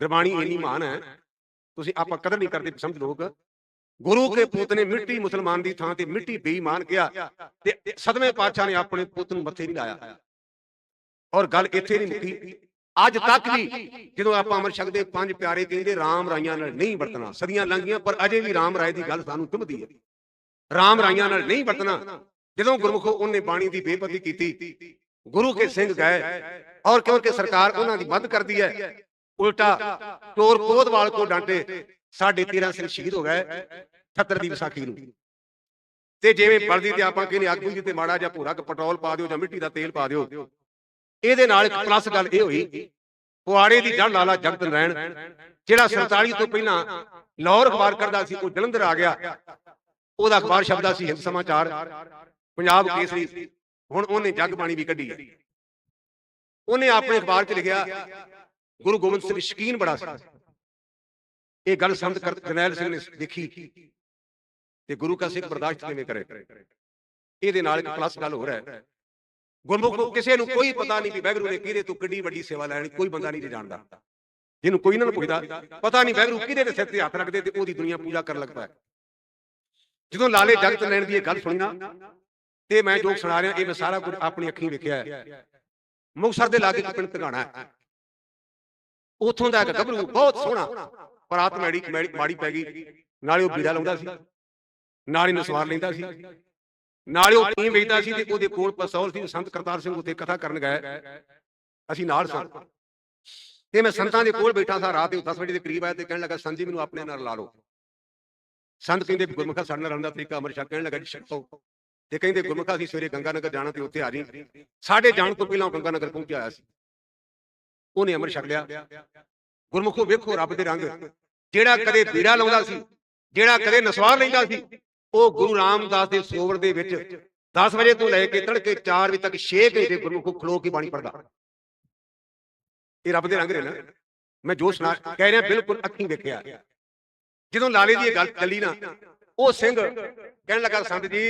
ਗੁਰਬਾਣੀ ਇੰਨੀ ਮਹਾਨ ਹੈ ਤੁਸੀਂ ਆਪਾਂ ਕਦਰ ਨਹੀਂ ਕਰਦੇ ਸਮਝ ਲੋਕ। ਗੁਰੂ ਕੇ ਪੁੱਤ ਨੇ ਮਿੱਟੀ ਮੁਸਲਮਾਨ ਦੀ ਥਾਂ ਤੇ ਮਿੱਟੀ ਬੇਈਮਾਨ ਕਿਹਾ ਤੇ ਸਦਵੇਂ ਪਾਤਸ਼ਾਹ ਨੇ ਆਪਣੇ ਪੁੱਤ ਨੂੰ ਮੱਥੇ ਨਹੀਂ ਲਾਇਆ। ਔਰ ਗੱਲ ਇੱਥੇ ਨਹੀਂ ਮੁੱਕੀ। ਅੱਜ ਤੱਕ ਵੀ ਜਦੋਂ ਆਪਾਂ ਅਮਰ ਸ਼ਬਦ ਦੇ ਪੰਜ ਪਿਆਰੇ ਕਹਿੰਦੇ ਰਾਮ ਰਾਈਆਂ ਨਾਲ ਨਹੀਂ ਵਰਤਣਾ। ਸਦੀਆਂ ਲੰਘੀਆਂ ਪਰ ਅਜੇ ਵੀ ਰਾਮ ਰਾਏ ਦੀ ਗੱਲ ਸਾਨੂੰ ਚੁਭਦੀ ਹੈ। ਰਾਮ ਰਾਈਆਂ ਨਾਲ ਨਹੀਂ ਵਰਤਣਾ। ਜਦੋਂ ਗੁਰਮੁਖੋ ਉਹਨੇ ਬਾਣੀ ਦੀ ਬੇਪਤੀ ਕੀਤੀ ਗੁਰੂ ਕੇ ਸਿੰਘ ਗਏ ਔਰ ਕਿਉਂਕਿ ਸਰਕਾਰ ਉਹਨਾਂ ਦੀ ਮਦਦ ਕਰਦੀ ਹੈ। ਉਲਟਾ ਚੋਰ ਕੋਦਵਾਲ ਕੋ ਡਾਂਟੇ ਸਾਡੇ 13 ਸਿੰਘ ਸ਼ਹੀਦ ਹੋ ਗਏ 78 ਦੀ ਵਿਸਾਖੀ ਨੂੰ। ਤੇ ਜਿਵੇਂ ਬਲਦੀ ਤੇ ਆਪਾਂ ਕਹਿੰਦੇ ਅੱਗ ਜੀ ਤੇ ਮਾੜਾ ਜਿਹਾ ਭੂਰਾ ਕੁ ਪੈਟਰੋਲ ਪਾ ਦਿਓ ਜਾਂ ਮਿੱਟੀ ਦਾ ਤੇਲ ਪਾ ਦਿਓ ਇਹਦੇ ਨਾਲ ਇੱਕ ਪਲੱਸ ਗੱਲ ਇਹ ਹੋਈ ਪੁਆੜੇ ਦੀ ਜੜ ਲਾਲਾ ਜਗਤ ਨਰੈਣ ਜਿਹੜਾ 47 ਤੋਂ ਪਹਿਲਾਂ ਲਾਹੌਰ ਅਖਬਾਰ ਕਰਦਾ ਸੀ ਉਹ ਜਲੰਧਰ ਆ ਗਿਆ। ਉਹਦਾ ਅਖਬਾਰ ਸ਼ਬਦਾ ਸੀ ਹਿੰਦ ਸਮਾਚਾਰ ਪੰਜਾਬ ਕੇਸਰੀ। ਹੁਣ ਉਹਨੇ ਜਗ ਬਾਣੀ ਵੀ ਕੱਢੀ ਹੈ। ਉਹਨੇ ਆਪਣੇ ਅਖਬਾਰ 'ਚ ਲਿਖਿਆ, ਗੁਰੂ ਗੋਬਿੰਦ ਸਿੰਘ ਸ਼ਕੀਨ ਬੜਾ ਸੀ। ਇਹ ਗੱਲ ਸੰਤ ਜਰਨੈਲ ਸਿੰਘ ਨੇ ਦੇਖੀ ਤੇ ਗੁਰੂ ਕਾ ਸਿੱਖ ਬਰਦਾਸ਼ਤ ਕਿਵੇਂ ਕਰੇ। ਇਹਦੇ ਨਾਲ ਇੱਕ ਪਲੱਸ ਗੱਲ ਹੋ ਰਿਹਾ ਹੈ। ਗੁਰਮੁਖ ਨੂੰ ਕਿਸੇ ਨੂੰ ਕੋਈ ਪਤਾ ਨਹੀਂ ਵੀ ਵੈਗਰੂ ਨੇ ਕਿਹਦੇ ਤੋਂ ਕਿੱਡੀ ਵੱਡੀ ਸੇਵਾ ਲੈਣੀ, ਕੋਈ ਬੰਦਾ ਨਹੀਂ ਜਾਣਦਾ। ਜਿਹਨੂੰ ਕੋਈ ਨਾ ਪੁੱਛਦਾ, ਪਤਾ ਨਹੀਂ ਵੈਗਰੂ ਕਿਹਦੇ ਦੇ ਸਿਰ ਤੇ ਹੱਥ ਰੱਖਦੇ ਤੇ ਉਹਦੀ ਦੁਨੀਆ ਪੂਜਾ ਕਰਨ ਲੱਗ ਪਿਆ। ਜਦੋਂ ਲਾਲੇ ਜਗਤ ਲੈਣ ਦੀ ਇਹ ਗੱਲ ਸੁਣੀ ਨਾ ਤੇ ਮੈਂ ਜੋ ਸੁਣਾ ਰਿਹਾ, ਇਹ ਮੈਂ ਸਾਰਾ ਕੁਝ ਆਪਣੀ ਅੱਖੀਂ ਵੇਖਿਆ ਹੈ। ਮੁਕਤਸਰ ਦੇ ਲਾਗੇ ਪਿੰਡ ਹੈ। ਉਥੋਂ ਦਾ ਇੱਕ ਗੱਭਰੂ ਬਹੁਤ ਸੋਹਣਾ ਪਰ ਆਤ ਮੈੜੀ ਪੈ ਗਈ। ਨਾਲੇ ਉਹ ਬੀੜਾ ਲਾਉਂਦਾ ਸੀ। ਨਾਲੇ ਨੂੰ ਸਵਾਰ ਲੈਂਦਾ ਸੀ। ਨਾਲੇ ਉਹ ਟੀਮ ਵੇਚਦਾ ਸੀ ਤੇ ਉਹਦੇ ਕੋਲ ਪਸੌਲ ਸੀ ਸੰਤ ਕਰਤਾਰ ਸਿੰਘ ਉੱਥੇ ਕਥਾ ਕਰਨ ਗਏ। ਅਸੀਂ ਨਾਲ ਸਾਂ ਤੇ ਮੈਂ ਸੰਤਾਂ ਦੇ ਕੋਲ ਬੈਠਾ ਸਾਂ ਰਾਤ ਦੇ 10 ਵਜੇ ਦੇ ਕਰੀਬ ਆਇਆ ਤੇ ਕਹਿਣ ਲੱਗਾ ਸੰਤ ਜੀ ਮੈਨੂੰ ਆਪਣੇ ਨਾਲ ਲਾ ਲਓ। ਸੰਤ ਕਹਿੰਦੇ ਗੁਰਮੁਖਾ ਸਾਡੇ ਨਾਲ ਰਹਿਣ ਦਾ ਤਰੀਕਾ ਅਮਰ ਸ਼ਾਹ ਕਹਿਣ ਲੱਗਾ ਜੀ ਛੱਡੋ। ਤੇ ਕਹਿੰਦੇ ਗੁਰਮੁਖਾ ਅਸੀਂ ਸਵੇਰੇ ਗੰਗਾ ਨਗਰ ਜਾਣਾ ਤੇ ਉੱਥੇ ਆ ਜੀ ਸਾਡੇ ਜਾਣ ਤੋਂ ਪਹਿਲਾਂ ਉਹ ਗੰਗਾ ਨਗਰ ਪਹੁੰਚਿਆ ਆਇਆ ਸੀ। ਉਹਨੇ ਅਮਰ ਛਕ ਲਿਆ। ਗੁਰਮੁਖੋ ਵੇਖੋ ਰੱਬ ਦੇ ਰੰਗ। ਜਿਹੜਾ ਕਦੇ ਬੀੜਾ ਲਾਉਂਦਾ ਸੀ, ਜਿਹੜਾ ਕਦੇ ਨਸਵਾਰ ਲੈਂਦਾ ਸੀ, ਉਹ ਗੁਰੂ ਰਾਮਦਾਸ ਦੇ ਸੋਵਰ ਦੇ ਵਿੱਚ 10 ਵਜੇ ਤੋਂ ਲੈ ਕੇ ਤੜਕੇ 4 ਵਜੇ ਤੱਕ 6 ਘੰਟੇ ਗੁਰਮੁਖੋ ਖਲੋ ਕੇ ਬਾਣੀ ਪੜਦਾ ਇਹ ਰੱਬ ਦੇ ਰੰਗ ਨੇ ਨਾ। ਮੈਂ ਜੋਸ਼ ਸੁਣਾ ਕਹਿ ਰਿਹਾ, ਬਿਲਕੁਲ ਅੱਖੀਂ ਵੇਖਿਆ। ਜਦੋਂ ਲਾਲੇ ਦੀ ਇਹ ਗੱਲ ਚੱਲੀ ਨਾ ਉਹ ਸਿੰਘ ਕਹਿਣ ਲੱਗਾ, ਸੰਤ ਜੀ,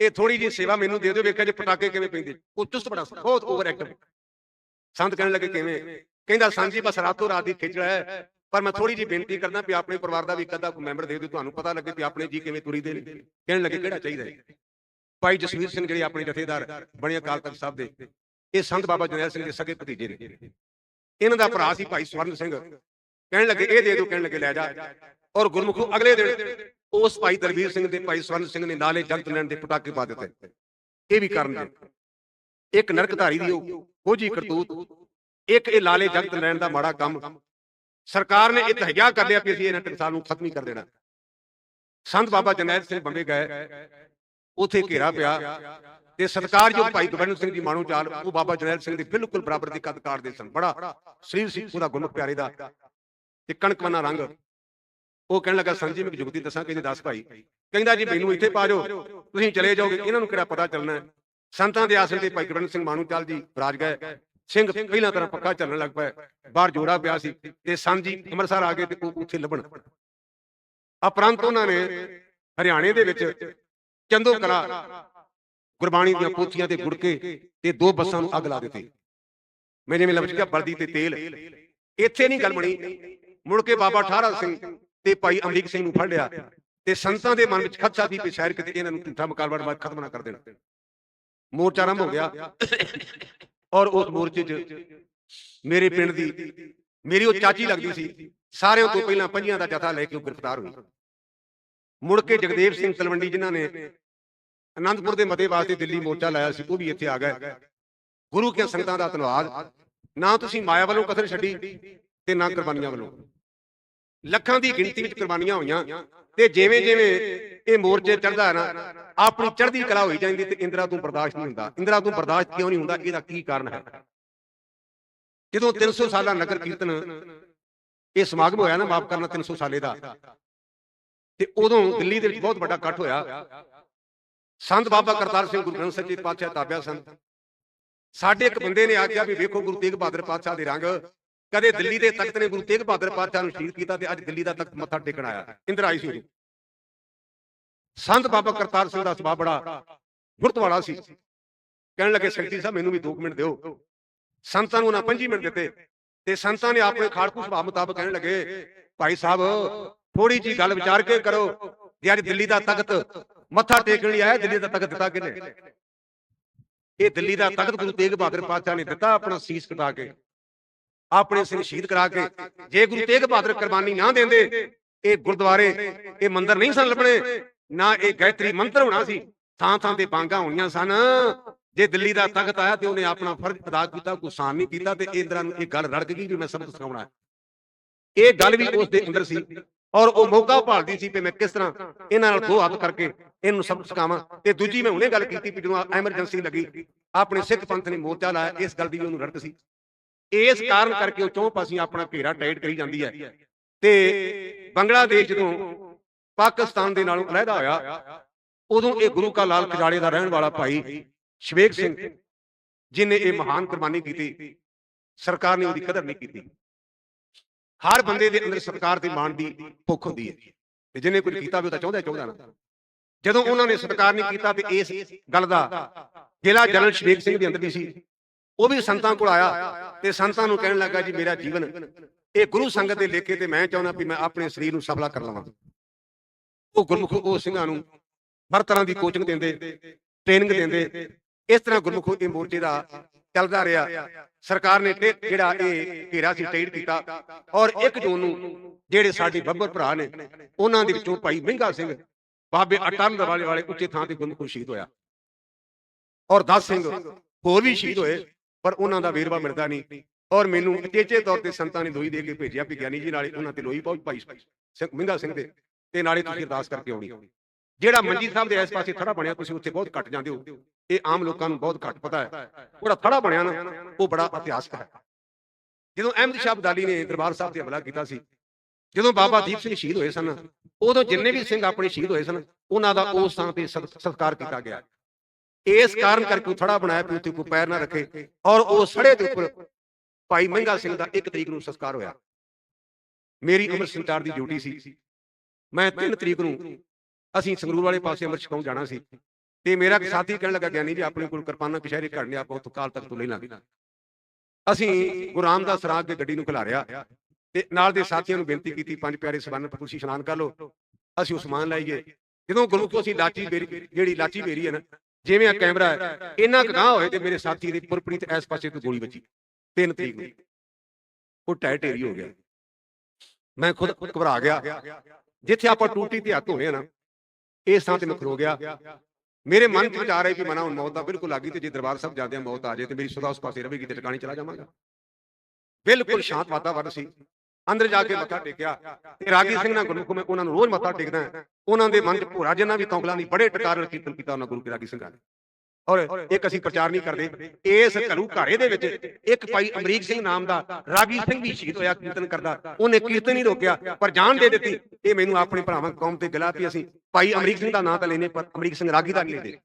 ਇਹ ਥੋੜੀ ਜੀ ਸੇਵਾ ਮੈਨੂੰ ਦੇ ਦਿਓ, ਵੇਖਿਆ ਜੇ ਪਟਾਕੇ ਕਿਵੇਂ ਪੈਂਦੇ। ਉਹ ਚੁਸਤ ਬੜਾ ਬਹੁਤ ਓਵਰ ਐਕਟਿਵ ਸੰਤ ਕਹਿਣ ਲੱਗੇ, ਕਿਵੇਂ? ਕਹਿੰਦਾ, ਸੰਤ ਜੀ, ਬਸ ਰਾਤੋਂ ਰਾਤ ਦੀ ਖਿਚੜਾ ਹੈ, ਪਰ ਮੈਂ ਥੋੜੀ ਜੀ ਬੇਨਤੀ ਕਰਦਾ ਵੀ ਆਪਣੇ ਪਰਿਵਾਰ ਦਾ ਵੀ ਇੱਕ ਅੱਧਾ ਮੈਂਬਰ ਦੇ ਦਿਓ, ਤੁਹਾਨੂੰ ਪਤਾ ਲੱਗੇ ਵੀ ਆਪਣੇ ਜੀ ਕਿਵੇਂ ਤੁਰੀਦੇ ਨੇ। ਕਹਿਣ ਲੱਗੇ, ਕਿਹੜਾ ਚਾਹੀਦਾ ਹੈ? ਭਾਈ ਜਸਵੀਰ ਸਿੰਘ ਜਿਹੜੇ ਆਪਣੇ ਜਥੇਦਾਰ ਬਣੇ ਅਕਾਲ ਤਖਤ ਸਾਹਿਬ ਦੇ, ਇਹ ਸੰਤ ਬਾਬਾ ਜਰਨੈਲ ਸਿੰਘ ਦੇ ਸਗੇ ਭਤੀਜੇ ਨੇ। ਇਹਨਾਂ ਦਾ ਭਰਾ ਸੀ ਭਾਈ ਸਵਰਨ ਸਿੰਘ। ਕਹਿਣ ਲੱਗੇ, ਇਹ ਦੇ ਦਿਓ, ਕਹਿਣ ਲੱਗੇ, ਲੈ ਜਾ। ਔਰ ਗੁਰਮੁਖੋ ਅਗਲੇ ਦਿਨ ਉਸ ਭਾਈ ਦਲਵੀਰ ਸਿੰਘ ਦੇ ਭਾਈ ਸਵਰਨ ਸਿੰਘ ਨੇ ਨਾਲੇ ਜਗਤ ਲੈਣ ਦੇ ਪਟਾਕੇ ਪਾ ਦਿੱਤੇ। ਇਹ ਵੀ ਕਰਨ ਦੇ ਇੱਕ ਨਰਕਧਾਰੀ ਦੀ ਉਹ ਕੋਝੀ ਕਰਤੂਤ। ਇੱਕ ਇਹ ਲਾਲੇ ਜਗਤ ਲੈਣ ਦਾ ਮਾੜਾ ਕੰਮ। ਸਰਕਾਰ ਨੇ ਇਹ ਕਰ ਲਿਆ ਕਿ ਅਸੀਂ ਇਹਨਾਂ ਟਕਸਾਲ ਨੂੰ ਖਤਮ ਹੀ ਕਰ ਦੇਣਾ। ਸੰਤ ਬਾਬਾ ਜਰਨੈਲ ਸਿੰਘ ਬੰਬੇ ਗਏ। ਉਥੇ ਘੇਰਾ ਪਿਆ ਤੇ ਸਤਕਾਰਯੋਗ ਭਾਈ ਗਵਰਨਰ ਸਿੰਘ ਦੀ ਮਾਣੋ ਚਾਲ, ਉਹ ਬਾਬਾ ਜਰਨੈਲ ਸਿੰਘ ਦੇ ਬਿਲਕੁਲ ਬਰਾਬਰ ਦੀ ਕੱਦ ਕਾਟਦੇ ਸਨ। ਬੜਾ ਸਰੀਰ ਸੀ ਉਹਦਾ ਗੁਰਮੁਖ ਪਿਆਰੇ ਦਾ। ਤੇ ਕਣਕਵਨਾ ਰੰਗ ਉਹ ਕਹਿਣ ਲੱਗਾ ਸੰਜੀ ਮੈਂ ਇੱਕ ਜੁਗਤੀ ਦੱਸਾਂ ਕਹਿੰਦੇ ਦੱਸ ਭਾਈ ਕਹਿੰਦਾ ਜੀ, ਮੈਨੂੰ ਇੱਥੇ ਪਾ ਜਾਓ। ਤੁਸੀਂ ਚਲੇ ਜਾਓਗੇ, ਇਹਨਾਂ ਨੂੰ ਕਿਹੜਾ ਪਤਾ ਚੱਲਣਾ ਹੈ? ਸੰਤਾਂ ਦੇ ਆਸਰੇ ਤੇ ਭਾਈ ਗਵਰਨਰ ਸਿੰਘ ਮਾਣੂ ਚਾਲ ਜੀ ਰਾਜ ਗਏ। ਸਿੰਘ ਪਹਿਲਾਂ ਤਰ੍ਹਾਂ ਪੱਕਾ ਚੱਲਣ ਲੱਗ ਪਏ ਬਾਹਰ ਜੋੜਾ ਪਿਆ ਸੀ ਤੇ ਸੰਤ ਜੀ ਅੰਮ੍ਰਿਤਸਰ ਆ ਗਏ ਤੇ ਉਹ ਉੱਥੇ ਲੱਭਣ। ਅਪਰੰਤ ਉਹਨਾਂ ਨੇ ਹਰਿਆਣੇ ਦੇ ਵਿੱਚ ਚੰਦੋ ਕਲਾ, ਗੁਰਬਾਣੀ ਦੀਆਂ ਪੋਥੀਆਂ ਤੇ ਗੁੜਕੇ ਤੇ ਦੋ ਬੱਸਾਂ ਨੂੰ ਅੱਗ ਲਾ ਦਿੱਤੀ। ਮੈਂ ਜਿਵੇਂ ਲਫ਼ਜ਼ ਕਿਹਾ ਬਲਦੀ ਤੇ ਤੇਲ। ਇੱਥੇ ਨਹੀਂ ਗੱਲ ਬਣੀ। ਮੁੜ ਕੇ ਬਾਬਾ ਠਾਰਾ ਸਿੰਘ ਤੇ ਭਾਈ ਅਮਰੀਕ ਸਿੰਘ ਨੂੰ ਫੜ ਲਿਆ ਤੇ ਸੰਤਾਂ ਦੇ ਮਨ ਵਿੱਚ ਖਦਸ਼ਾ ਸੀ ਕਿ ਸ਼ਾਇਰ ਕਿਤੇ ਇਹਨਾਂ ਨੂੰ ਝੂਠਾ ਮੁਕਾਬਲਾ ਬਾਅਦ ਖਤਮ ਨਾ ਕਰ ਦੇਣ। ਮੋਰਚਾ ਆਰੰਭ ਹੋ ਗਿਆ ਔਰ ਉਸ ਮੋਰਚੇ 'ਚ ਮੇਰੇ ਪਿੰਡ ਦੀ ਮੇਰੀ ਉਹ ਚਾਚੀ ਲੱਗਦੀ ਸੀ, ਸਾਰਿਆਂ ਤੋਂ ਪਹਿਲਾਂ ਪੰਜੀਆਂ ਦਾ ਜਥਾ ਲੈ ਕੇ ਉਹ ਗ੍ਰਿਫਤਾਰ ਹੋਈ। ਮੁੜ ਕੇ ਜਗਦੇਵ ਸਿੰਘ ਤਲਵੰਡੀ ਜਿਨ੍ਹਾਂ ਨੇ ਅਨੰਦਪੁਰ ਦੇ ਮਤੇ ਵਾਸਤੇ ਦਿੱਲੀ ਮੋਰਚਾ ਲਾਇਆ ਸੀ, ਉਹ ਵੀ ਇੱਥੇ ਆ ਗਏ। ਗੁਰੂ ਕੇ ਸੰਗਤਾਂ ਦਾ ਧੰਨਵਾਦ। ਨਾ ਤੁਸੀਂ ਮਾਇਆ ਵੱਲੋਂ ਕਸਰ ਛੱਡੀ ਤੇ ਨਾ ਕੁਰਬਾਨੀਆਂ ਵੱਲੋਂ। ਲੱਖਾਂ ਦੀ ਗਿਣਤੀ ਵਿੱਚ ਕੁਰਬਾਨੀਆਂ ਹੋਈਆਂ। ਤੇ ਜਿਵੇਂ ਜਿਵੇਂ ਇਹ ਮੋਰਚੇ ਚੜਦਾ ਨਾ ਆਪਣੀ ਚੜ੍ਹਦੀ ਕਲਾ ਹੋਈ ਜਾਂਦੀ ਤੇ ਇੰਦਰਾ ਤੋਂ ਬਰਦਾਸ਼ਤ ਨਹੀਂ ਹੁੰਦਾ। ਇੰਦਰਾ ਤੋਂ ਬਰਦਾਸ਼ਤ ਕਿਉਂ ਨਹੀਂ ਹੁੰਦਾ? ਇਹਦਾ ਕੀ ਕਾਰਨ ਹੈ? ਜਦੋਂ 300 ਸਾਲਾ ਨਗਰ ਕੀਰਤਨ ਇਹ ਸਮਾਗਮ ਹੋਇਆ ਨਾ, ਮਾਫ ਕਰਨਾ 300 ਸਾਲੇ ਦਾ, ਤੇ ਉਦੋਂ ਦਿੱਲੀ ਦੇ ਵਿੱਚ ਬਹੁਤ ਵੱਡਾ ਇਕੱਠ ਹੋਇਆ। ਸੰਤ ਬਾਬਾ ਕਰਤਾਰ ਸਿੰਘ ਗੁਰੂ ਗ੍ਰੰਥ ਸਾਹਿਬ ਜੀ ਪਾਤਸ਼ਾਹ ਤਾਬਿਆ ਸੰਤ। ਸਾਡੇ ਇੱਕ ਬੰਦੇ ਨੇ ਆਖਿਆ ਵੀ ਵੇਖੋ ਗੁਰੂ ਤੇਗ ਬਹਾਦਰ ਪਾਤਸ਼ਾਹ ਦੇ ਰੰਗ ਕਦੇ ਦਿੱਲੀ ਦੇ ਤਖਤ ਨੇ ਗੁਰੂ ਤੇਗ ਬਹਾਦਰ ਪਾਤਸ਼ਾਹ ਨੂੰ ਸ਼ਹੀਦ ਕੀਤਾ ਤੇ ਅੱਜ ਦਿੱਲੀ ਦਾ ਤਖਤ ਮੱਥਾ ਟੇਕਣ ਆਇਆ। ਇੰਦਰ ਆਈ ਸੀ ਉਦੋਂ। ਸੰਤ ਬਾਬਾ ਕਰਤਾਰ ਸਿੰਘ ਦਾ ਸੁਭਾਅ ਬੜਾ ਵਾਲਾ ਸੀ। ਕਹਿਣ ਲੱਗੇ ਸੈਕਟਰੀ ਸਾਹਿਬ ਮੈਨੂੰ ਵੀ 2 ਮਿੰਟ ਦਿਓ। ਸੰਤਾਂ ਨੂੰ ਉਹਨਾਂ 5 ਮਿੰਟ ਦਿੱਤੇ। ਤੇ ਸੰਤਾਂ ਨੇ ਆਪਣੇ ਖਾੜਕੂ ਸੁਭਾਅ ਮੁਤਾਬਕ ਕਹਿਣ ਲੱਗੇ ਭਾਈ ਸਾਹਿਬ ਥੋੜੀ ਜੀ ਗੱਲ ਵਿਚਾਰ ਕੇ ਕਰੋ ਜੇ ਅੱਜ ਦਿੱਲੀ ਦਾ ਤਖਤ ਮੱਥਾ ਟੇਕਣ ਲਈ ਆਇਆ ਦਿੱਲੀ ਦਾ ਤਖਤ ਦਿੱਤਾ ਕਿਨੇ ਇਹ ਦਿੱਲੀ ਦਾ ਤਖਤ ਗੁਰੂ ਤੇਗ ਬਹਾਦਰ ਪਾਤਸ਼ਾਹ ਨੇ ਦਿੱਤਾ ਆਪਣਾ ਸੀਸ ਕਟਾ ਕੇ। ਆਪਣੇ ਸਿੰਘ ਸ਼ਹੀਦ ਕਰਾ ਕੇ ਜੇ ਗੁਰੂ ਤੇਗ ਬਹਾਦਰ ਕੁਰਬਾਨੀ ਨਾ ਦਿੰਦੇ, ਇਹ ਗੁਰਦੁਆਰੇ, ਇਹ ਮੰਦਰ ਨਹੀਂ ਸਨ ਲੱਭਣੇ, ਨਾ ਇਹ ਗਾਇਤਰੀ ਮੰਤਰ ਹੋਣਾ ਸੀ। ਥਾਂ ਥਾਂ ਤੇ ਬਾਂਗਾ ਹੋਣੀਆਂ ਸਨ। ਜੇ ਦਿੱਲੀ ਦਾ ਤਖਤ ਆਇਆ ਤੇ ਉਹਨੇ ਆਪਣਾ ਫਰਜ਼ ਅਦਾ ਕੀਤਾ ਗੁਸਾਨ ਨਹੀਂ ਕੀਤਾ ਤੇ ਇੰਦਰਾਂ ਨੂੰ ਇਹ ਗੱਲ ਰੜਕ ਗਈ ਵੀ ਮੈਂ ਸਭ ਸਿਖਾਉਣਾ ਹੈ। ਇਹ ਗੱਲ ਵੀ ਉਸ ਦੇ ਅੰਦਰ ਸੀ ਔਰ ਉਹ ਮੌਕਾ ਭਾਲਦੀ ਸੀ ਕਿ ਮੈਂ ਕਿਸ ਤਰ੍ਹਾਂ ਇਹਨਾਂ ਨਾਲ ਦੋ ਹੱਥ ਕਰਕੇ ਇਹਨੂੰ ਸਭ ਸਿਖਾਵਾਂ ਤੇ ਦੂਜੀ ਮੈਂ ਹੁਣੇ ਗੱਲ ਕੀਤੀ ਵੀ ਜਦੋਂ ਐਮਰਜੈਂਸੀ ਲੱਗੀ, ਆਪਣੇ ਸਿੱਖ ਪੰਥ ਨੇ ਮੋਰਚਾ ਲਾਇਆ, ਇਸ ਗੱਲ ਦੀ ਵੀ ਉਹਨੂੰ ਰੜਕ ਸੀ। ਇਸ ਕਾਰਨ ਕਰਕੇ ਉਹ ਚੌਂ ਪਾਸਿਆਂ ਆਪਣਾ ਘੇਰਾ ਟਾਈਟ ਕਰੀ ਜਾਂਦੀ ਹੈ। ਤੇ ਬੰਗਲਾਦੇਸ਼ ਜਦੋਂ ਪਾਕਿਸਤਾਨ ਦੇ ਨਾਲੋਂ ਅਲੱਗਾ ਹੋਇਆ, ਉਦੋਂ ਇਹ ਗੁਰੂ ਕਾ ਲਾਲ ਖਜਾੜੇ ਦਾ ਰਹਿਣ ਵਾਲਾ ਭਾਈ ਸ਼ਵੇਕ ਸਿੰਘ, ਜਿਨੇ ਇਹ ਮਹਾਨ ਕੁਰਬਾਨੀ ਕੀਤੀ, ਸਰਕਾਰ ਨੇ ਉਹਦੀ ਕਦਰ ਨਹੀਂ ਕੀਤੀ। ਹਰ ਬੰਦੇ ਦੇ ਅੰਦਰ ਸਰਕਾਰ ਤੇ ਮਾਣ ਦੀ ਭੁੱਖ ਹੁੰਦੀ ਹੈ। ਤੇ ਜਿਹਨੇ ਕੁਝ ਕੀਤਾ ਵੀ ਉਹ ਤਾਂ ਚਾਹੁੰਦਾ ਚਾਹੁੰਦਾ ਨਾ। ਜਦੋਂ ਉਹਨਾਂ ਨੇ ਸਰਕਾਰ ਨਹੀਂ ਕੀਤਾ ਤੇ ਇਸ ਗੱਲ ਦਾ ਜ਼ਿਲ੍ਹਾ ਜਨਰਲ ਸ਼ਵੇਕ ਸਿੰਘ ਦੇ ਅੰਦਰ ਵੀ ਸੀ। ਉਹ ਵੀ ਸੰਤਾਂ ਕੋਲ ਆਇਆ ਤੇ ਸੰਤਾਂ ਨੂੰ ਕਹਿਣ ਲੱਗਾ ਜੀ, ਮੇਰਾ ਜੀਵਨ, ਇਹ ਗੁਰੂ ਸੰਗਤ ਦੇ ਲੇਖੇ ਤੇ ਮੈਂ ਚਾਹੁੰਦਾ ਵੀ ਮੈਂ ਆਪਣੇ ਸਰੀਰ ਨੂੰ ਸਫਲਾ ਕਰ ਲਵਾਂ। ਉਹ ਗੁਰਮੁਖ ਉਹ ਸਿੰਘਾਂ ਨੂੰ ਹਰ ਤਰ੍ਹਾਂ ਦੀ ਕੋਚਿੰਗ ਦਿੰਦੇ ਟ੍ਰੇਨਿੰਗ ਦਿੰਦੇ। ਇਸ ਤਰ੍ਹਾਂ ਗੁਰਮੁਖੋ ਇਹ ਮੋਰਚੇ ਦਾ ਚੱਲਦਾ ਰਿਹਾ। ਸਰਕਾਰ ਨੇ ਜਿਹੜਾ ਇਹ ਘੇਰਾ ਸੀ ਟਾਈਟ ਕੀਤਾ ਔਰ 1 ਜੂਨ ਨੂੰ ਜਿਹੜੇ ਸਾਡੇ ਬੱਬਰ ਭਰਾ ਨੇ, ਉਹਨਾਂ ਦੇ ਵਿੱਚੋਂ ਭਾਈ ਮਹਿੰਗਾ ਸਿੰਘ ਬਾਬੇ ਅਟਲ ਵਾਲੇ ਵਾਲੇ ਉੱਚੇ ਥਾਂ ਤੇ ਗੁਰਮੁਖ ਸ਼ਹੀਦ ਹੋਇਆ। ਔਰ 10 ਸਿੰਘ ਹੋਰ ਵੀ ਸ਼ਹੀਦ ਹੋਏ। ਪਰ ਉਹਨਾਂ ਦਾ ਵੇਰਵਾ ਮਿਲਦਾ ਨਹੀਂ। ਔਰ ਮੈਨੂੰ ਅਚੇਚੇ ਤੌਰ ਤੇ ਸੰਤਾਂ ਨੇ ਲੋਈ ਦੇ ਕੇ ਭੇਜਿਆ ਵੀ ਗਿਆਨੀ ਜੀ ਨਾਲੇ ਉਹਨਾਂ ਤੇ ਲੋਈ ਪਹੁੰਚ ਭਾਈ ਸਿੰਘ ਮਹਿੰਗਾ ਸਿੰਘ ਦੇ। ਤੇ ਨਾਲੇ ਤੁਸੀਂ ਅਰਦਾਸ ਕਰਕੇ ਆਉਣੀ। ਜਿਹੜਾ ਮੰਜੀ ਸਾਹਿਬ ਦੇ ਇਸ ਪਾਸੇ ਥੜਾ ਬਣਿਆ ਤੁਸੀਂ ਉੱਥੇ ਬਹੁਤ ਘੱਟ ਜਾਂਦੇ ਹੋ। ਇਹ ਆਮ ਲੋਕਾਂ ਨੂੰ ਬਹੁਤ ਘੱਟ ਪਤਾ ਹੈ। ਉਹਦਾ ਥੜਾ ਬਣਿਆ ਨਾ ਉਹ ਬੜਾ ਇਤਿਹਾਸਕ ਹੈ। ਜਦੋਂ ਅਹਿਮਦ ਸ਼ਾਹ ਅਬਦਾਲੀ ਨੇ ਦਰਬਾਰ ਸਾਹਿਬ ਤੇ ਹਮਲਾ ਕੀਤਾ ਸੀ। ਜਦੋਂ ਬਾਬਾ ਦੀਪ ਸਿੰਘ ਸ਼ਹੀਦ ਹੋਏ ਸਨ ਉਦੋਂ ਜਿੰਨੇ ਵੀ ਸਿੰਘ ਆਪਣੇ ਸ਼ਹੀਦ ਹੋਏ ਸਨ ਉਹਨਾਂ ਦਾ ਉਸ ਥਾਂ ਤੇ ਸਤ- ਸਤਿਕਾਰ ਕੀਤਾ ਗਿਆ। ਇਸ ਕਾਰਨ ਕਰਕੇ ਥੜਾ ਬਣਾਇਆ ਵੀ ਉੱਥੇ ਕੋਈ ਪੈਰ ਨਾ ਰੱਖੇ ਔਰ ਉਹ ਸੜੇ ਦੇ ਉੱਪਰ ਭਾਈ ਮਹਿੰਗਾ ਸਿੰਘ ਦਾ 1 ਤਰੀਕ ਨੂੰ ਸੰਸਕਾਰ ਹੋਇਆ। ਮੇਰੀ ਅਮਰ ਸੰਚਾਰ ਦੀ ਡਿਊਟੀ ਸੀ। ਮੈਂ 3 ਤਰੀਕ ਨੂੰ ਅਸੀਂ ਸੰਗਰੂਰ ਵਾਲੇ ਪਾਸੇ ਅੰਮ੍ਰਿਤ ਛਕਾਉਣ ਜਾਣਾ ਸੀ ਤੇ ਮੇਰਾ ਸਾਥੀ ਕਹਿਣ ਲੱਗਾ, ਗਿਆਨੀ ਜੀ, ਆਪਣੇ ਕੋਲ ਕਿਰਪਾਨਾਂ ਕਸ਼ਹਿਰੇ ਘੜਨੇ, ਆਪਾਂ ਉੱਥੋਂ ਕਾਲ ਤੱਕ ਤੋਂ ਲੈ ਲਾਂਗੇ। ਅਸੀਂ ਗੁਰੂ ਰਾਮਦਾਸ ਰਾਗ ਦੇ ਗੱਡੀ ਨੂੰ ਖਿਲਾਰਿਆ ਤੇ ਨਾਲ ਦੇ ਸਾਥੀਆਂ ਨੂੰ ਬੇਨਤੀ ਕੀਤੀ, ਪੰਜ ਪਿਆਰੇ ਸਬੰਨ ਤੁਸੀਂ ਇਸ਼ਨਾਨ ਕਰ ਲਓ, ਅਸੀਂ ਉਸਮਾਨ ਲਾਈਏ। ਜਦੋਂ ਗੁਰੂ ਅਸੀਂ ਲਾਚੀ ਜਿਹੜੀ ਲਾਚੀ ਬੇਰੀ ਹੈ ਨਾ ਜਿਵੇਂ ਆ ਕੈਮਰਾ ਇੰਨਾ ਕਗਾਹ ਹੋਏ ਤੇ ਮੇਰੇ ਸਾਥੀ ਦੀ ਪੁਰਪਣੀ ਤੇ ਇਸ ਪਾਸੇ ਤੋਂ ਗੋਲੀ ਵੱਜੀ। ਤਿੰਨ ਤਰੀਕ ਨੂੰ ਉਹ ਟੈ ਢੇਰੀ ਹੋ ਗਿਆ। ਮੈਂ ਖੁਦ ਘਬਰਾ ਗਿਆ। ਜਿੱਥੇ ਆਪਾਂ ਟੂਟੀ ਤੇ ਹੱਥ ਹੋਣੇ ਆ ਨਾ ਇਸ ਥਾਂ ਤੇ ਮੈਂ ਖਲੋ ਗਿਆ। ਮੇਰੇ ਮਨ ਚ ਵਿਚਾਰ ਆਇਆ ਵੀ ਮਨਾ ਹੁਣ ਮੌਤ ਦਾ ਬਿਲਕੁਲ ਲੱਗੀ ਤੇ ਜੇ ਦਰਬਾਰ ਸਾਹਿਬ ਜਾਂਦੇ ਆ ਮੌਤ ਆ ਜਾਏ ਤੇ ਮੇਰੀ ਸਦਾ ਉਸ ਪਾਸੇ ਰਹੇਗੀ ਤੇ ਟਿਕਾਣੀ ਚਲਾ ਜਾਵਾਂਗਾ। ਬਿਲਕੁਲ ਸ਼ਾਂਤ ਵਾਤਾਵਰਨ ਸੀ। ਅੰਦਰ ਜਾ ਕੇ ਮੱਥਾ ਟੇਕਿਆ ਤੇ ਰਾਗੀ ਸਿੰਘ ਨਾਲ ਗੁਰੂ ਮੈਂ ਉਹਨਾਂ ਨੂੰ ਰੋਜ਼ ਮੱਥਾ ਟੇਕਦਾ ਹਾਂ। ਉਹਨਾਂ ਦੇ ਮਨ ਚ ਭੋਰਾ ਜਿੰਨਾ ਵੀ ਤੌਂਕਲਾ ਨਹੀਂ ਬੜੇ ਟਕਾਰ ਨਾਲ ਕੀਰਤਨ ਕੀਤਾ ਉਹਨਾਂ ਗੁਰੂ ਕੇ ਰਾਗੀ ਸਿੰਘਾਂ ਨੇ ਔਰ ਇੱਕ ਅਸੀਂ ਪ੍ਰਚਾਰ ਨਹੀਂ ਕਰਦੇ। ਇਸ ਘਰੂ ਘਾਰੇ ਦੇ ਵਿੱਚ ਇੱਕ ਭਾਈ ਅਮਰੀਕ ਸਿੰਘ ਨਾਮ ਦਾ ਰਾਗੀ ਸਿੰਘ ਵੀ ਸ਼ਹੀਦ ਹੋਇਆ ਕੀਰਤਨ ਕਰਦਾ। ਉਹਨੇ ਕੀਰਤਨ ਨਹੀਂ ਰੋਕਿਆ ਪਰ ਜਾਨ ਦੇ ਦਿੱਤੀ ਇਹ ਮੈਨੂੰ ਆਪਣੇ ਭਰਾਵਾਂ ਕੌਮ ਤੇ ਗਿਲਾ ਵੀ ਅਸੀਂ ਭਾਈ ਅਮਰੀਕ ਸਿੰਘ ਦਾ ਨਾਂ ਤਾਂ ਲੈਨੇ ਪਰ ਅਮਰੀਕ ਸਿੰਘ ਰਾਗੀ ਦਾ ਨਹੀਂ ਲੈਂਦੇ।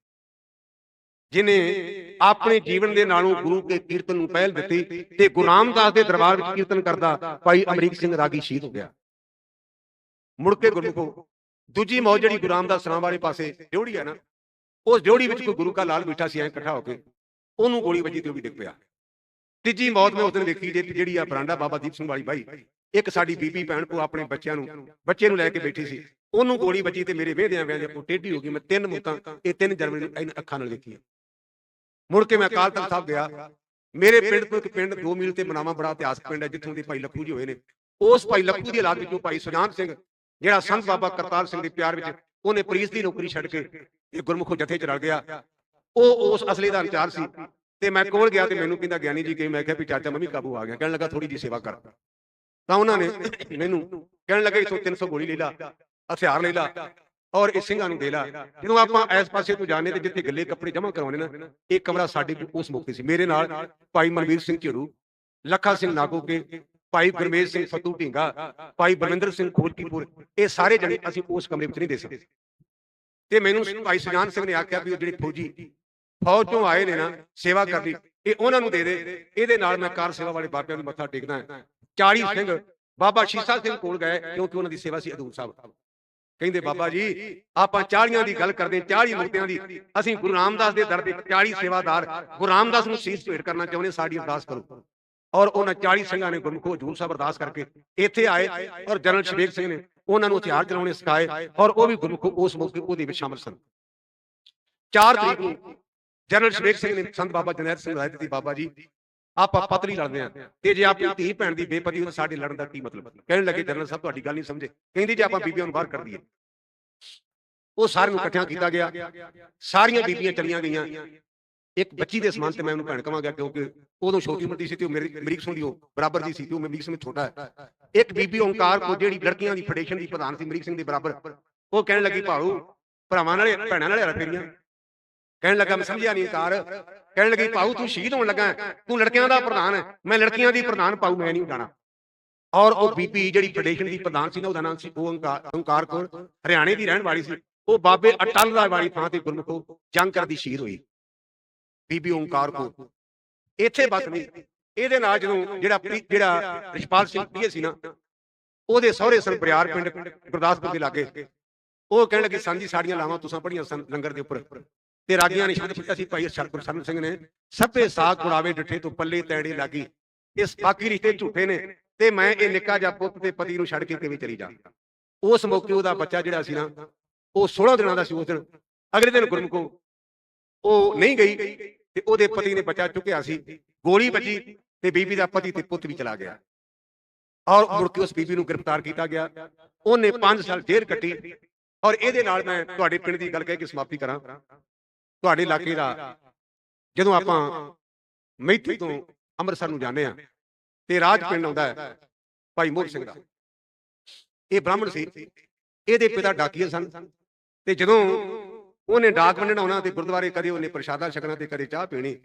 ਜਿਨੇ ਆਪਣੇ ਜੀਵਨ ਦੇ ਨਾਲੋਂ ਗੁਰੂ ਕੇ ਕੀਰਤਨ ਨੂੰ ਪਹਿਲ ਦਿੱਤੀ ਤੇ ਗੁਰੂ ਰਾਮਦਾਸ ਦੇ ਦਰਬਾਰ ਵਿੱਚ ਕੀਰਤਨ ਕਰਦਾ, ਭਾਈ ਅਮਰੀਕ ਸਿੰਘ ਰਾਗੀ ਸ਼ਹੀਦ ਹੋ ਗਿਆ। ਮੁੜ ਕੇ ਗੁਰਮੁਖੋ, ਦੂਜੀ ਮੌਜ ਜਿਹੜੀ ਗੁਰੂ ਰਾਮਦਾਸ ਸਰਾਂ ਵਾਲੇ ਪਾਸੇ ਡਿਉੜੀ ਆ ਨਾ, ਉਸ ਡਿਉੜੀ ਵਿੱਚ ਕੋਈ ਗੁਰੂ ਕਾ ਲਾਲ ਬੈਠਾ ਸੀ ਐ ਇਕੱਠਾ ਹੋ ਕੇ, ਉਹਨੂੰ ਗੋਲੀ ਵੱਜੀ ਤੇ ਉਹ ਵੀ ਡਿੱਗ ਪਿਆ। ਤੀਜੀ ਮੌਤ ਮੈਂ ਉਸ ਦਿਨ ਵੇਖੀ ਜੇ ਜਿਹੜੀ ਆ ਬਰਾਂਡਾ ਬਾਬਾ ਦੀਪ ਸਿੰਘ ਵਾਲੀ ਬਾਈ, ਇੱਕ ਸਾਡੀ ਬੀਬੀ ਭੈਣ ਕੋ ਆਪਣੇ ਬੱਚਿਆਂ ਨੂੰ, ਬੱਚੇ ਨੂੰ ਲੈ ਕੇ ਬੈਠੀ ਸੀ। ਉਹਨੂੰ ਗੋਲੀ ਵੱਜੀ ਤੇ ਮੇਰੇ ਵੇਹਦਿਆਂ ਵੇਹਦਿਆਂ ਉਹ ਟੇਢੀ ਹੋ ਗਈ, ਮੈਂ ਤਿੰਨ ਮੌਤਾਂ, ਇਹ ਤਿੰਨ ਜਨਵਰੀ ਨੂੰ ਅੱਖਾਂ ਨਾਲ ਵੇਖੀਆਂ ਮੁੜ ਕੇ ਮੈਂ ਅਕਾਲ ਤਖਤ ਸਾਹਿਬ ਗਿਆ। ਮੇਰੇ ਪਿੰਡ ਤੋਂ ਇੱਕ ਪਿੰਡ 2 ਮੀਲ ਤੇ ਮਨਾਵਾ ਬੜਾ ਇਤਿਹਾਸਕ ਪਿੰਡ ਹੈ ਜਿੱਥੋਂ ਦੇ ਭਾਈ ਲੱਖੂ ਜੀ ਹੋਏ ਨੇ। ਉਸ ਭਾਈ ਲੱਖੂ ਦੀ ਔਲਾਦ ਵਿੱਚੋਂ ਭਾਈ ਸੁਜਾਨ ਸਿੰਘ ਜਿਹੜਾ ਸੰਤ ਬਾਬਾ ਕਰਤਾਰ ਸਿੰਘ ਦੇ ਪਿਆਰ ਵਿੱਚ ਉਹਨੇ ਪ੍ਰੀਸ ਦੀ ਨੌਕਰੀ ਛੱਡ ਕੇ ਇਹ ਗੁਰਮੁਖੋ ਜਥੇ ਚ ਰਲ ਗਿਆ। ਉਹ ਉਸ ਅਸਲੀ ਦਾ ਵਿਚਾਰ ਸੀ। ਤੇ ਮੈਂ ਕੋਲ ਗਿਆ ਤੇ ਮੈਨੂੰ ਕਹਿੰਦਾ ਗਿਆਨੀ ਜੀ ਕਿ ਮੈਂ ਕਿਹਾ ਵੀ ਚਾਚਾ ਮੰਮੀ ਕਾਬੂ ਆ ਗਿਆ। ਕਹਿਣ ਲੱਗਾ ਥੋੜੀ ਜੀ ਸੇਵਾ ਕਰ। ਤਾਂ ਉਹਨਾਂ ਨੇ ਮੈਨੂੰ ਕਹਿਣ ਲੱਗਾ ਇਥੋਂ 300 ਗੋਲੀ ਲੈ ਲਾ ਹਥਿਆਰ ਲੈ ਲਾ ਔਰ ਇਹ ਸਿੰਘਾਂ ਨੂੰ ਦੇ ਲਾ। ਜਦੋਂ ਆਪਾਂ ਇਸ ਪਾਸੇ ਤੋਂ ਜਾਣੇ ਤੇ ਜਿੱਥੇ ਗੱਲੇ ਕੱਪੜੇ ਜਮ੍ਹਾਂ ਕਰਾਉਣੇ ਨਾ, ਇਹ ਕਮਰਾ ਸਾਡੇ ਉਸ ਮੌਕੇ ਸੀ। ਮੇਰੇ ਨਾਲ ਭਾਈ ਮਨਵੀਰ ਸਿੰਘ ਝੜੂ, ਲੱਖਾ ਸਿੰਘ ਨਾਗੋਕੇ ਭਾਈ ਗੁਰਮੇਜ ਸਿੰਘ ਫਤੂ ਢਿੰਗਾ, ਭਾਈ ਬਲਵਿੰਦਰ ਸਿੰਘ ਖੋਲਕੀਪੁਰ, ਇਹ ਸਾਰੇ ਜਣੇ ਅਸੀਂ ਉਸ ਕਮਰੇ ਵਿੱਚ ਨਹੀਂ ਦੇ ਸਕਦੇ ਤੇ ਮੈਨੂੰ ਭਾਈ ਸੁਜਾਨ ਸਿੰਘ ਨੇ ਆਖਿਆ ਵੀ ਉਹ ਜਿਹੜੇ ਫੌਜੀ ਫੌਜ ਤੋਂ ਆਏ ਨੇ ਨਾ, ਸੇਵਾ ਕਰਦੀ ਇਹ ਉਹਨਾਂ ਨੂੰ ਦੇ ਦੇ। ਇਹਦੇ ਨਾਲ ਮੈਂ ਕਾਰ ਸੇਵਾ ਵਾਲੇ ਬਾਬਿਆਂ ਨੂੰ ਮੱਥਾ ਟੇਕਦਾ ਹਾਂ। 40 ਸਿੰਘ, ਬਾਬਾ ਸ਼ੀਸਾ ਸਿੰਘ ਕੋਲ ਗਏ, ਕਿਉਂਕਿ ਉਹਨਾਂ ਦੀ ਸੇਵਾ ਸੀ ਅਦੂਰ ਸਾਹਿਬ। ਕਹਿੰਦੇ ਬਾਬਾ ਜੀ ਆਪਾਂ 40ਾਂ ਦੀ ਗੱਲ ਕਰਦੇ 40 ਮੁਕਤਿਆਂ ਦੀ। ਅਸੀਂ ਗੁਰੂ ਰਾਮਦਾਸ ਦੇ ਦਰ ਦੇ 40 ਸੇਵਾਦਾਰ ਗੁਰੂ ਰਾਮਦਾਸ ਨੂੰ ਸੀਸ ਭੇਟ ਕਰਨਾ ਚਾਹੁੰਦੇ ਸਾਡੀ ਅਰਦਾਸ ਕਰੋ। ਔਰ ਉਹਨਾਂ 40 ਸਿੰਘਾਂ ਨੇ ਗੁਰਮੁਖ ਹਜੂਰ ਸਾਹਿਬ ਅਰਦਾਸ ਕਰਕੇ ਇੱਥੇ ਆਏ ਔਰ ਜਨਰਲ ਸ਼ਵੇਕ ਸਿੰਘ ਨੇ ਉਹਨਾਂ ਨੂੰ ਹਥਿਆਰ ਚਲਾਉਣੇ ਸਿਖਾਏ ਔਰ ਉਹ ਵੀ ਗੁਰਮੁਖ ਉਸ ਮੌਕੇ ਉਹਦੇ ਵਿੱਚ ਸ਼ਾਮਲ ਸਨ। 4 ਤਰੀਕ ਨੂੰ ਜਨਰਲ ਸ਼ਵੇਕ ਸਿੰਘ ਨੇ ਸੰਤ ਬਾਬਾ ਜਨੈਰ ਸਿੰਘ ਰਾਏ ਦਿੱਤੀ ਬਾਬਾ ਜੀ ਆਪਾਂ ਪਤਲੀ ਲੜਦੇ ਆ ਤੇ ਜੇ ਆਪਣੀ ਧੀ ਭੈਣ ਦੀ ਬੇਪਤੀ ਤਾਂ ਸਾਡੇ ਲੜਨ ਦਾ ਕੀ ਮਤਲਬ? ਕਹਿਣ ਲੱਗੇ ਜਨਰਲ ਸਾਹਿਬ ਤੁਹਾਡੀ ਗੱਲ ਨਹੀਂ ਸਮਝੇ। ਕਹਿੰਦੀ ਜੇ ਆਪਾਂ ਬੀਬੀਆਂ ਨੂੰ ਬਾਹਰ ਕਰ ਦਈਏ। ਉਹ ਸਾਰਿਆਂ ਨੂੰ ਇਕੱਠਿਆਂ ਕੀਤਾ ਗਿਆ। ਸਾਰੀਆਂ ਬੀਬੀਆਂ ਚਲੀਆਂ ਗਈਆਂ। ਇੱਕ ਬੱਚੀ ਦੇ ਸਮਾਨ ਤੇ ਮੈਂ ਉਹਨੂੰ ਭੈਣ ਕਵਾਂਗਾ ਕਿਉਂਕਿ ਉਦੋਂ ਛੋਟੀ ਮੋਟੀ ਸੀ ਤੇ ਉਹ ਮੇਰੀ ਸਿੰਘ ਦੀ ਉਹ ਬਰਾਬਰ ਦੀ ਸੀ ਤੇ ਉਹ ਅਮਰੀਕ ਸਿੰਘ ਛੋਟਾ ਹੈ। ਇੱਕ ਬੀਬੀ ਓੰਕਾਰ ਕੋ ਜਿਹੜੀ ਲੜਕੀਆਂ ਦੀ ਫੈਡਰੇਸ਼ਨ ਦੀ ਪ੍ਰਧਾਨ ਸੀ ਅਮਰੀਕ ਸਿੰਘ ਦੇ ਬਰਾਬਰ। ਉਹ ਕਹਿਣ ਲੱਗੀ ਭਾਊ ਭਰਾਵਾਂ ਨਾਲੇ ਭੈਣਾਂ ਨਾਲੇ ਰਫੇਰੀਆਂ ਕਹਿਣ ਲੱਗਾ, ਮੈਂ ਸਮਝਿਆ ਨਹੀਂ ਕਾਰ। ਕਹਿਣ ਲੱਗੀ, ਭਾਊ, ਤੂੰ ਸ਼ਹੀਦ ਹੋਣ ਲੱਗਾ ਤੂੰ ਲੜਕਿਆਂ ਦਾ ਪ੍ਰਧਾਨ ਹੈ। ਮੈਂ ਲੜਕੀਆਂ ਦੀ ਪ੍ਰਧਾਨ, ਭਾਊ, ਮੈਂ ਨਹੀਂ ਜਾਣਾ। ਔਰ ਉਹ ਬੀਬੀ ਜਿਹੜੀ ਫੈਡਰੇਸ਼ਨ ਦੀ ਪ੍ਰਧਾਨ ਸੀ ਨਾ, ਉਹਦਾ ਨਾਮ ਸੀ ਓੰਕਾਰ ਓੰਕਾਰ ਕੌਰ, ਹਰਿਆਣੇ ਦੀ ਰਹਿਣ ਵਾਲੀ ਸੀ। ਉਹ ਬਾਬੇ ਅਟਲ ਦਾ ਵਾਲੀ ਥਾਂ ਤੇ ਗੁਰਮੁਖੋ ਜੰਗ ਕਰਦੀ ਸ਼ਹੀਦ ਹੋਈ, ਬੀਬੀ ਓੰਕਾਰ ਕੌਰ। ਇੱਥੇ ਬਸ ਨਹੀਂ, ਇਹਦੇ ਨਾਲ ਜਦੋਂ ਜਿਹੜਾ ਜਿਹੜਾ ਰਿਸ਼ਪਾਲ ਸਿੰਘ ਪੀਏ ਸੀ ਨਾ, ਉਹਦੇ ਸਹੁਰੇ ਸਨ ਬਰਿਆਰ ਪਿੰਡ ਗੁਰਦਾਸਪੁਰ ਦੇ ਲਾਗੇ, ਉਹ ਕਹਿਣ ਲੱਗੇ, ਸਾਂਝੀ ਸਾੜੀਆਂ ਲਾਵਾਂ, ਤੁਸੀਂ ਪੜੀਆਂ ਸਨ ਲੰਗਰ ਦੇ ਉੱਪਰ। ਤੇ ਰਾਗੀਆਂ ਨੇ ਸ਼ਬਦ ਕੀਤਾ ਸੀ ਭਾਈ ਸਰਪੁਰ ਸਰਨ ਸਿੰਘ ਨੇ ਸਭੇ ਸਾਗ ਕੁੜਾਵੇ, ਡਿੱਠੇ ਤੋਂ ਪੱਲੇ ਤੈੜੇ ਲਾਗੀ। ਇਸ ਬਾਕੀ ਰਿਸ਼ਤੇ ਝੂਠੇ ਨੇ ਤੇ ਮੈਂ ਇਹ ਨਿੱਕਾ ਜਿਹਾ ਪੁੱਤ ਤੇ ਪਤੀ ਨੂੰ ਛੱਡ ਕੇ ਕਿਵੇਂ ਚਲੀ ਜਾ ਉਸ ਮੌਕੇ ਉਹਦਾ ਬੱਚਾ ਜਿਹੜਾ ਸੀ ਨਾ, ਉਹ 16 ਦਿਨਾਂ ਦਾ ਸੀ ਉਸ ਦਿਨ। ਅਗਲੇ ਦਿਨ ਗੁਰਮੁਖੋ ਉਹ ਨਹੀਂ ਗਈ ਤੇ ਉਹਦੇ ਪਤੀ ਨੇ ਬੱਚਾ ਚੁੱਕਿਆ ਸੀ। ਗੋਲੀ ਵੱਜੀ ਤੇ ਬੀਬੀ ਦਾ ਪਤੀ ਤੇ ਪੁੱਤ ਵੀ ਚਲਾ ਗਿਆ। ਔਰ ਮੁੜ ਕੇ ਉਸ ਬੀਬੀ ਨੂੰ ਗ੍ਰਿਫਤਾਰ ਕੀਤਾ ਗਿਆ। ਉਹਨੇ 5 ਸਾਲ ਜੇਲ੍ਹ ਕੱਟੀ। ਔਰ ਇਹਦੇ ਨਾਲ ਮੈਂ ਤੁਹਾਡੇ ਪਿੰਡ ਦੀ ਗੱਲ ਕਹਿ ਕੇ ਸਮਾਪਤੀ ਕਰਾਂ। ਤੁਹਾਡੇ ਇਲਾਕੇ ਦਾ। ਜਦੋਂ ਆਪਾਂ ਮੈਥੀ ਤੋਂ ਅੰਮ੍ਰਿਤਸਰ ਨੂੰ ਜਾਂਦੇ ਆ ਤੇ ਰਾਜ ਪਿੰਡ ਆਉਂਦਾ ਹੈ ਭਾਈ ਮੋਹਰ ਸਿੰਘ ਦਾ। ਇਹ ਬ੍ਰਾਹਮਣ ਸੀ ਇਹਦੇ ਪਿਤਾ ਡਾਕੀਏ ਸਨ। ਤੇ ਜਦੋਂ ਉਹਨੇ ਡਾਕ ਵੰਡਣਾ ਆਉਣਾ ਤੇ ਗੁਰਦੁਆਰੇ ਕਦੇ ਉਹਨੇ ਪ੍ਰਸ਼ਾਦਾ ਛਕਣਾ ਤੇ ਕਦੇ ਚਾਹ ਪੀਣੀ।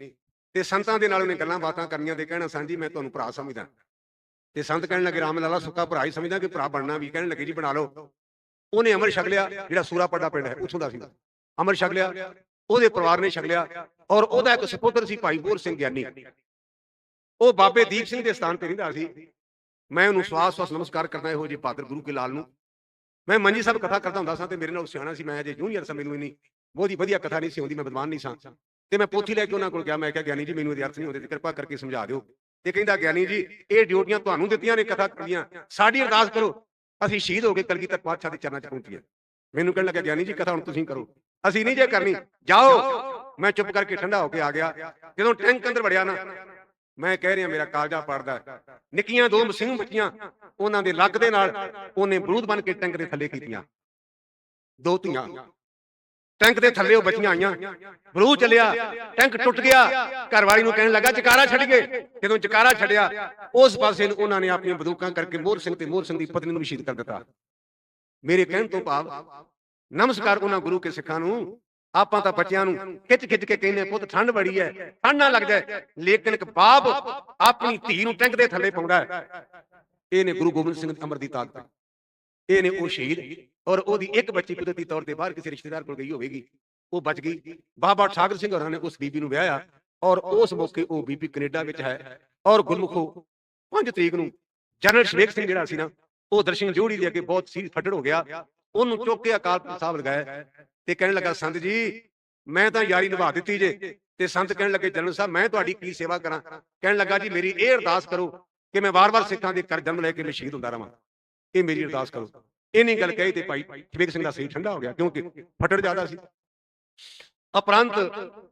ਤੇ ਸੰਤਾਂ ਦੇ ਨਾਲ ਉਹਨੇ ਗੱਲਾਂ ਬਾਤਾਂ ਕਰਨੀਆਂ ਤੇ ਕਹਿਣਾ ਸਾਂ ਜੀ ਮੈਂ ਤੁਹਾਨੂੰ ਭਰਾ ਸਮਝਦਾ। ਤੇ ਸੰਤ ਕਹਿਣ ਲੱਗੇ ਰਾਮ ਲਾਲਾ ਸੁੱਕਾ ਭਰਾ ਹੀ ਸਮਝਦਾ ਕਿ ਭਰਾ ਬਣਨਾ ਵੀ। ਕਹਿਣ ਲੱਗੇ ਜੀ ਬਣਾ ਲਓ। ਉਹਨੇ ਅਮਰ ਛਕ ਲਿਆ ਜਿਹੜਾ ਸੂਰਾਪੱਡਾ ਪਿੰਡ ਹੈ ਉੱਥੋਂ ਦਾ ਸੀ। ਅਮਰ ਛਕ ਲਿਆ। ਉਹਦੇ ਪਰਿਵਾਰ ਨੇ ਛਕ ਲਿਆ ਔਰ ਉਹਦਾ ਇੱਕ ਸੁਪੁੱਤਰ ਸੀ ਭਾਈ ਬੋਰ ਸਿੰਘ ਗਿਆਨੀ। ਉਹ ਬਾਬੇ ਦੀਪ ਸਿੰਘ ਦੇ ਸਥਾਨ ਤੇ ਰਹਿੰਦਾ ਸੀ। ਮੈਂ ਉਹਨੂੰ ਸਵਾਸ ਸਵਾਸ ਨਮਸਕਾਰ ਕਰਦਾ ਇਹੋ ਜਿਹੇ ਪਾਤਰ ਗੁਰੂ ਕੇ ਲਾਲ ਨੂੰ। ਮੈਂ ਮੰਜੀ ਸਾਹਿਬ ਕਥਾ ਕਰਦਾ ਹੁੰਦਾ ਸਾਂ ਤੇ ਮੇਰੇ ਨਾਲ ਸਿਆਣਾ ਸੀ, ਮੈਂ ਅਜੇ ਜੂਨੀਅਰ ਸਾਂ ਮੈਨੂੰ ਇੰਨੀ ਬਹੁਤੀ ਵਧੀਆ ਕਥਾ ਨਹੀਂ ਸੀ ਆਉਂਦੀ ਮੈਂ ਵਿਦਵਾਨ ਨਹੀਂ ਸਾਂ। ਤੇ ਮੈਂ ਪੋਥੀ ਲੈ ਕੇ ਉਹਨਾਂ ਕੋਲ ਗਿਆ, ਮੈਂ ਕਿਹਾ, ਗਿਆਨੀ ਜੀ, ਮੈਨੂੰ ਇਹਦੇ ਅਰਥ ਨਹੀਂ ਆਉਂਦੇ ਤੇ ਕਿਰਪਾ ਕਰਕੇ ਸਮਝਾ ਦਿਓ। ਤੇ ਕਹਿੰਦਾ, ਗਿਆਨੀ ਜੀ, ਇਹ ਡਿਊਟੀਆਂ ਤੁਹਾਨੂੰ ਦਿੱਤੀਆਂ ਨੇ ਕਥਾ ਕਰਦੀਆਂ ਸਾਡੀ ਅਰਦਾਸ ਕਰੋ, ਅਸੀਂ ਸ਼ਹੀਦ ਹੋ ਕੇ ਕਲਗੀਧਰ ਪਾਤਸ਼ਾਹ ਦੇ ਚਰਨਾਂ 'ਚ ਪਹੁੰਚੀਏ। ਮੈਨੂੰ ਕਹਿਣ ਲੱਗਾ ਗਿਆਨੀ ਜੀ, ਕਥਾ ਹੁਣ ਤੁਸੀਂ ਕਰੋ। ਅਸੀਂ ਨਹੀਂ ਜੇ ਕਰਨੀ। ਜਾਓ। ਮੈਂ ਚੁੱਪ ਕਰਕੇ ਠੰਡਾ ਹੋ ਕੇ ਆ ਗਿਆ। ਜਦੋਂ ਟੈਂਕ ਅੰਦਰ ਵੜਿਆ ਨਾ ਮੈਂ ਕਹਿ ਰਿਹਾ ਮੇਰਾ ਕਾਲਜਾ ਪੜਦਾ ਨਿੱਕੀਆਂ ਦੋ ਮਸੀਹ ਬੱਚੀਆਂ ਉਹਨਾਂ ਦੇ ਲੱਗ ਦੇ ਨਾਲ ਉਹਨੇ ਬਰੂਦ ਬਣ ਕੇ ਟੈਂਕ ਦੇ ਥੱਲੇ ਕੀਤੀਆਂ। ਦੋ ਧੀਆਂ। ਟੈਂਕ ਦੇ ਥੱਲੇ ਉਹ ਬੱਚੀਆਂ ਆਈਆਂ। ਬਰੂ ਚੱਲਿਆ। ਟੈਂਕ ਟੁੱਟ ਗਿਆ। ਘਰ ਵਾਲੀ ਨੂੰ ਕਹਿਣ ਲੱਗਾ ਜਕਾਰਾ ਛੱਡ ਗਏ। ਜਦੋਂ ਜਕਾਰਾ ਛੱਡਿਆ ਉਸ ਪਾਸੇ ਨੂੰ ਉਹਨਾਂ ਨੇ ਆਪਣੀਆਂ ਬੰਦੂਕਾਂ ਕਰਕੇ ਮੋਹਰ ਸਿੰਘ ਤੇ ਮੋਹਰ ਸਿੰਘ ਦੀ ਪਤਨੀ ਨੂੰ ਵੀ ਸ਼ਹੀਦ ਕਰ ਦਿੱਤਾ। ਮੇਰੇ ਕਹਿਣ ਤੋਂ ਭਾਵ ਨਮਸਕਾਰ ਉਹਨਾਂ ਗੁਰੂ ਕੇ ਸਿੱਖਾਂ ਨੂੰ। ਆਪਾਂ ਤਾਂ ਬੱਚਿਆਂ ਨੂੰ ਖਿੱਚ ਖਿੱਚ ਕੇ ਕਹਿੰਦੇ ਪੁੱਤ, ਠੰਡ ਬੜੀ ਹੈ ਠੰਡ ਨਾ ਲੱਗ ਜਾਏ ਲੇਕਿਨ ਇੱਕ ਬਾਪ ਆਪਣੀ ਧੀ ਨੂੰ ਟੈਂਕ ਦੇ ਥੱਲੇ ਪਾਉਂਦਾ ਇਹ ਨੇ ਗੁਰੂ ਗੋਬਿੰਦ ਸਿੰਘ ਅਮਰ ਦੀ ਤਾਕਤ। ਇਹ ਨੇ ਉਹ ਸ਼ਹੀਦ ਔਰ ਉਹਦੀ ਇੱਕ ਬੱਚੀ ਕੁਦਰਤੀ ਤੌਰ ਤੇ ਬਾਹਰ ਕਿਸੇ ਰਿਸ਼ਤੇਦਾਰ ਕੋਲ ਗਈ ਹੋਵੇਗੀ। ਉਹ ਬਚ ਗਈ। ਬਾਬਾ ਠਾਕਰ ਸਿੰਘ ਹੋਰਾਂ ਨੇ ਉਸ ਬੀਬੀ ਨੂੰ ਵਿਆਹਿਆ ਔਰ ਉਸ ਮੌਕੇ ਉਹ ਬੀਬੀ ਕੈਨੇਡਾ ਵਿੱਚ ਹੈ ਔਰ ਗੁਰਮੁਖੋ 5 ਤਰੀਕ ਨੂੰ ਜਨਰਲ ਸ਼ਵੇਕ ਸਿੰਘ ਜਿਹੜਾ ਸੀ ਨਾ, ਉਹ ਦਰਸ਼ਨ ਜੋੜੀ ਦੇ ਅੱਗੇ ਬਹੁਤ ਸੀਰ ਫੱਟੜ ਹੋ ਗਿਆ। ਉਹਨੂੰ ਚੁੱਕ ਕੇ ਅਕਾਲ ਪੁਰਖ ਸਾਹਿਬ ਲਗਾਇਆ ਤੇ ਕਹਿਣ ਲੱਗਾ ਸੰਤ ਜੀ ਮੈਂ ਤਾਂ ਯਾਰੀ ਨਿਭਾ ਦਿੱਤੀ ਜੇ ਤੇ ਸੰਤ ਕਹਿਣ ਲੱਗੇ ਜਨਰਲ ਸਾਹਿਬ ਮੈਂ ਤੁਹਾਡੀ ਕੀ ਸੇਵਾ ਕਰਾਂ? ਕਹਿਣ ਲੱਗਾ ਜੀ ਮੇਰੀ ਇਹ ਅਰਦਾਸ ਕਰੋ ਕਿ ਮੈਂ ਵਾਰ-ਵਾਰ ਸਿੱਖਾਂ ਦੇ ਕਰ ਜਨਮ ਲੈ ਕੇ ਮੈਂ ਸ਼ਹੀਦ ਹੁੰਦਾ ਰਵਾਂ। ਇਹ ਮੇਰੀ ਅਰਦਾਸ ਕਰੋ। ਇੰਨੀ ਗੱਲ ਕਹੀ ਤੇ ਭਾਈ ਸ਼ਵੇਕ ਸਿੰਘ ਦਾ ਸਹੀ ਠੰਡਾ ਹੋ ਗਿਆ ਕਿਉਂਕਿ ਫਟੜ ਜ਼ਿਆਦਾ ਸੀ। ਅਪਰੰਤ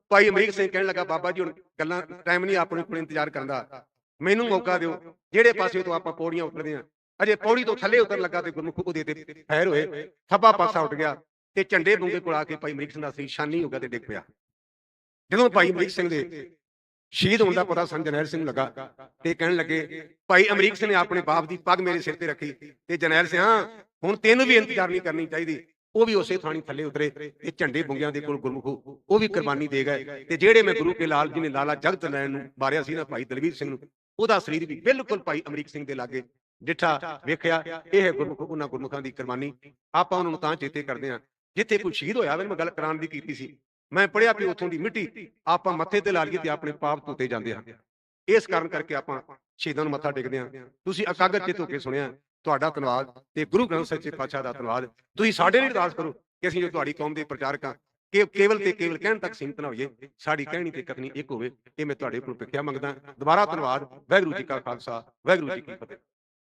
ਭਾਈ ਅਮਰੀਕ ਸਿੰਘ ਕਹਿਣ ਲੱਗਾ ਬਾਬਾ ਜੀ ਹੁਣ ਗੱਲਾਂ ਟਾਈਮ ਨਹੀਂ ਆਪਣੇ ਕੋਲ ਇੰਤਜ਼ਾਰ ਕਰਨ ਦਾ। ਮੈਨੂੰ ਮੌਕਾ ਦਿਓ। ਜਿਹੜੇ ਪਾਸੇ ਤੋਂ ਆਪਾਂ ਪੌੜੀਆਂ ਉਤਰਦੇ ਆ ਅਜੇ ਪੌੜੀ ਤੋਂ ਥੱਲੇ ਉਤਰਨ ਲੱਗਾ ਤੇ ਗੁਰਮੁਖ ਉਹਦੇ ਤੇ ਫੈਰ ਹੋਏ। ਖੱਬਾ ਪਾਸਾ ਉੱਡ ਗਿਆ ਤੇ ਝੰਡੇ ਬੁੰਗੇ ਕੋਲ ਆ ਕੇ ਭਾਈ ਅਮਰੀਕ ਸਿੰਘ ਦਾ ਸਹੀ ਸ਼ਾਨੀ ਹੋ ਗਿਆ ਤੇ ਡਿੱਗ ਪਿਆ ਜਦੋਂ ਭਾਈ ਅਮਰੀਕ ਸਿੰਘ ਦੇ ਸ਼ਹੀਦ ਹੋਣ ਦਾ ਪਤਾ ਸੰਤ ਜਰਨੈਲ ਸਿੰਘ ਲੱਗਾ ਤੇ ਕਹਿਣ ਲੱਗੇ ਭਾਈ ਅਮਰੀਕ ਸਿੰਘ ਨੇ ਆਪਣੇ ਬਾਪ ਦੀ ਪੱਗ ਮੇਰੇ ਸਿਰ ਤੇ ਰੱਖੀ ਤੇ ਜਰਨੈਲ ਸਿੰਘ ਹੁਣ ਤੈਨੂੰ ਵੀ ਇੰਤਜ਼ਾਰ ਨਹੀਂ ਕਰਨੀ ਚਾਹੀਦੀ। ਉਹ ਵੀ ਉਸੇ ਥਾਣੀ ਥੱਲੇ ਉਤਰੇ ਤੇ ਝੰਡੇ ਬੁੰਗਿਆਂ ਦੇ ਕੋਲ ਗੁਰਮੁਖ ਉਹ ਵੀ ਕੁਰਬਾਨੀ ਦੇ ਗਏ ਤੇ ਜਿਹੜੇ ਮੈਂ ਗੁਰੂ ਕੇ ਲਾਲ ਜੀ ਨੇ ਲਾਲਾ ਜਗਤ ਲੈਣ ਨੂੰ ਮਾਰਿਆ ਸੀ ਨਾ ਭਾਈ ਦਲਵੀਰ ਸਿੰਘ ਨੂੰ ਉਹਦਾ ਸਰੀਰ ਵੀ ਬਿਲਕੁਲ ਭਾਈ ਅਮਰੀਕ ਸਿੰਘ ਦੇ ਲਾਗੇ ਡਿੱਠਾ ਵੇਖਿਆ, ਇਹ ਗੁਰਮੁਖ ਉਹਨਾਂ ਗੁਰਮੁਖਾਂ ਦੀ ਕੁਰਬਾਨੀ, ਆਪਾਂ ਉਹਨਾਂ ਨੂੰ ਤਾਂ ਚੇਤੇ ਕਰਦੇ ਹਾਂ। ਜਿੱਥੇ ਕੋਈ ਸ਼ਹੀਦ ਹੋਇਆ ਵੇ ਮੈਂ ਗੱਲ ਕਰਾਉਣ ਦੀ ਕੀਤੀ ਸੀ। ਮੈਂ ਪੜਿਆ ਵੀ ਉੱਥੋਂ ਦੀ ਮਿੱਟੀ, ਆਪਾਂ ਮੱਥੇ ਤੇ ਲਾ ਲਈਏ ਤੇ ਆਪਣੇ ਪਾਪ ਧੋਤੇ ਜਾਂਦੇ ਹਨ। ਇਸ ਕਾਰਨ ਕਰਕੇ ਆਪਾਂ ਸ਼ਹੀਦਾਂ ਨੂੰ ਮੱਥਾ ਟੇਕਦੇ ਹਾਂ। ਤੁਸੀਂ ਇਕਾਗਰ ਚਿੱਤ ਹੋ ਕੇ ਸੁਣਿਆ, ਤੁਹਾਡਾ ਧੰਨਵਾਦ ਤੇ ਗੁਰੂ ਗ੍ਰੰਥ ਸਾਹਿਬ ਸੱਚੇ ਪਾਤਸ਼ਾਹ ਦਾ ਧੰਨਵਾਦ। ਤੁਸੀਂ ਸਾਡੇ ਲਈ ਅਰਦਾਸ ਕਰੋ ਕਿ ਅਸੀਂ ਜੋ ਤੁਹਾਡੀ ਕੌਮ ਦੇ ਪ੍ਰਚਾਰਕ ਹਾਂ, ਕਿ ਕੇਵਲ ਤੇ ਕੇਵਲ ਕਹਿਣ ਤੱਕ ਸੀਮਤ ਨਾ ਹੋਈਏ, ਸਾਡੀ ਕਹਿਣੀ ਤੇ ਕਥਨੀ ਇੱਕ ਹੋਵੇ, ਇਹ ਮੈਂ ਤੁਹਾਡੇ ਕੋਲ ਪ੍ਰੀਖਿਆ ਮੰਗਦਾ। ਦੁਬਾਰਾ ਧੰਨਵਾਦ, ਵਾਹਿਗੁਰੂ ਜੀ ਕਾ ਖਾਲਸਾ, ਵਾਹਿਗੁਰੂ ਜੀ ਕੀ ਫਤਿਹ।